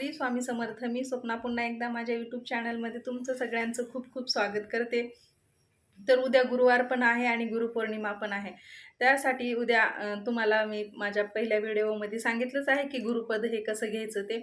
श्री स्वामी समर्थ. मी स्वप्ना पुन्हा एकदा माझ्या यूट्यूब चॅनलमध्ये तुमचं सगळ्यांचं खूप खूप स्वागत करते. तर उद्या गुरुवार पण आहे आणि गुरुपौर्णिमा पण आहे. त्यासाठी उद्या तुम्हाला मी माझ्या पहिल्या व्हिडिओमध्ये सांगितलंच आहे की गुरुपद हे कसं घ्यायचं ते.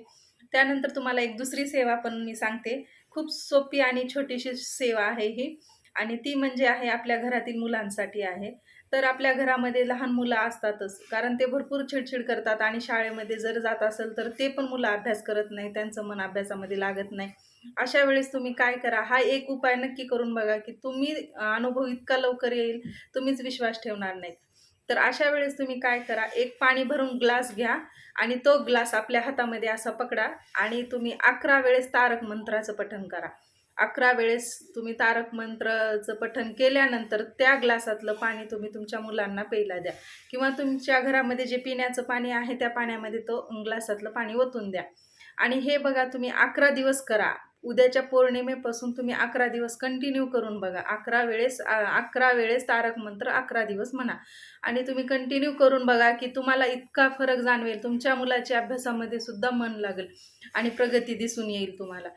त्यानंतर तुम्हाला एक दुसरी सेवा पण मी सांगते. खूप सोपी आणि छोटीशी सेवा आहे ही. आणि ती म्हणजे आहे आपल्या घरातील मुलांसाठी आहे. तर आपल्या घरामध्ये लहान मुलं असतातच कारण ते भरपूर चिडचिड करतात आणि शाळेमध्ये जर जात असेल तर ते पण मुलं अभ्यास करत नाही त्यांचं मन अभ्यासामध्ये लागत नाही. अशा वेळेस तुम्ही काय करा? हा एक उपाय नक्की करून बघा की तुम्ही अनुभव इतका लवकर येईल तुम्हीच विश्वास ठेवणार नाहीत. तर अशा वेळेस तुम्ही काय करा? एक पाणी भरून ग्लास घ्या आणि तो ग्लास आपल्या हातामध्ये असा पकडा आणि तुम्ही अकरा वेळेस तारक मंत्राचं पठण करा. अकरा वेळेस तुम्ही तारक मंत्राचं पठण केल्यानंतर त्या ग्लासातलं पाणी तुम्ही तुमच्या मुलांना प्यायला द्या. किंवा तुमच्या घरामध्ये जे पिण्याचं पाणी आहे त्या पाण्यामध्ये तो ग्लासातलं पाणी ओतून द्या. आणि हे बघा तुम्ही अकरा दिवस करा. उद्याच्या पौर्णिमेपासून तुम्ही अकरा दिवस कंटिन्यू करून बघा. अकरा वेळेस अकरा वेळेस तारक मंत्र अकरा दिवस म्हणा. आणि तुम्ही कंटिन्यू करून बघा की तुम्हाला इतका फरक जाणवेल. तुमच्या मुलाच्या अभ्यासामध्ये सुद्धा मन लागेल आणि प्रगती दिसून येईल तुम्हाला.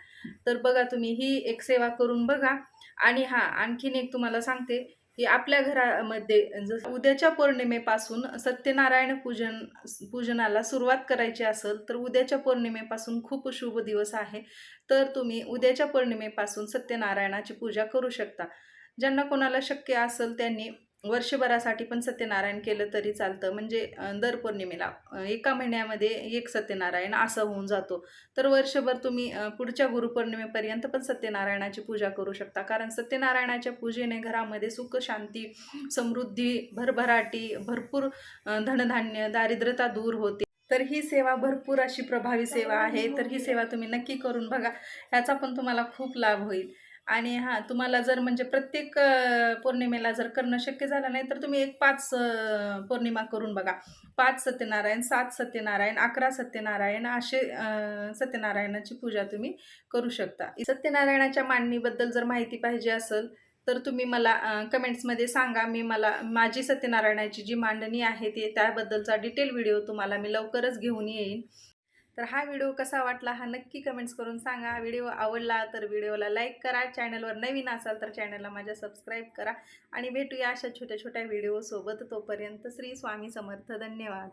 तर बघा तुम्ही ही एक सेवा करून बघा. आणि हा आणखीन एक तुम्हाला सांगते. की आपल्या घरामध्ये जसं उद्याच्या पौर्णिमेपासून सत्यनारायण पूजन पूजनाला सुरुवात करायची असेल तर उद्याच्या पौर्णिमेपासून खूप शुभ दिवस आहे. तर तुम्ही उद्याच्या पौर्णिमेपासून सत्यनारायणाची पूजा करू शकता. ज्यांना कोणाला शक्य असेल त्यांनी वर्षभरासाठी पण सत्यनारायण केलं तरी चालतं. म्हणजे दर पौर्णिमेला एका महिन्यामध्ये एक सत्यनारायण असं होऊन जातो. तर वर्षभर तुम्ही पुढच्या गुरुपौर्णिमेपर्यंत पण सत्यनारायणाची पूजा करू शकता. कारण सत्यनारायणाच्या पूजेने घरामध्ये सुख शांती समृद्धी भरभराटी भरपूर धनधान्य दारिद्र्यता दूर होते. तर ही सेवा भरपूर अशी प्रभावी सेवा आहे. तर ही सेवा तुम्ही नक्की करून बघा. ह्याचा पण तुम्हाला खूप लाभ होईल. आणि हां तुम्हाला जर म्हणजे प्रत्येक पौर्णिमेला जर करणं शक्य झालं नाही तर तुम्ही एक पाच पौर्णिमा करून बघा. पाच सत्यनारायण सात सत्यनारायण अकरा सत्यनारायण असे सत्यनारायणाची पूजा तुम्ही करू शकता. सत्यनारायणाच्या मांडणीबद्दल जर माहिती पाहिजे असेल तर तुम्ही मला कमेंट्समध्ये सांगा. मी मला माझी सत्यनारायणाची जी मांडणी आहे ती त्याबद्दलचा डिटेल व्हिडिओ तुम्हाला मी लवकरच घेऊन येईन. तर हा व्हिडिओ कसा वाटला हा नक्की कमेंट्स करून सांगा. व्हिडिओ आवडला तर व्हिडिओला लाईक करा. चॅनलवर नवीन असाल तर चॅनलला माझ्या सबस्क्राईब करा. आणि भेटूया अशा छोट्या छोट्या व्हिडिओसोबत तोपर्यंत श्री स्वामी समर्थ. धन्यवाद.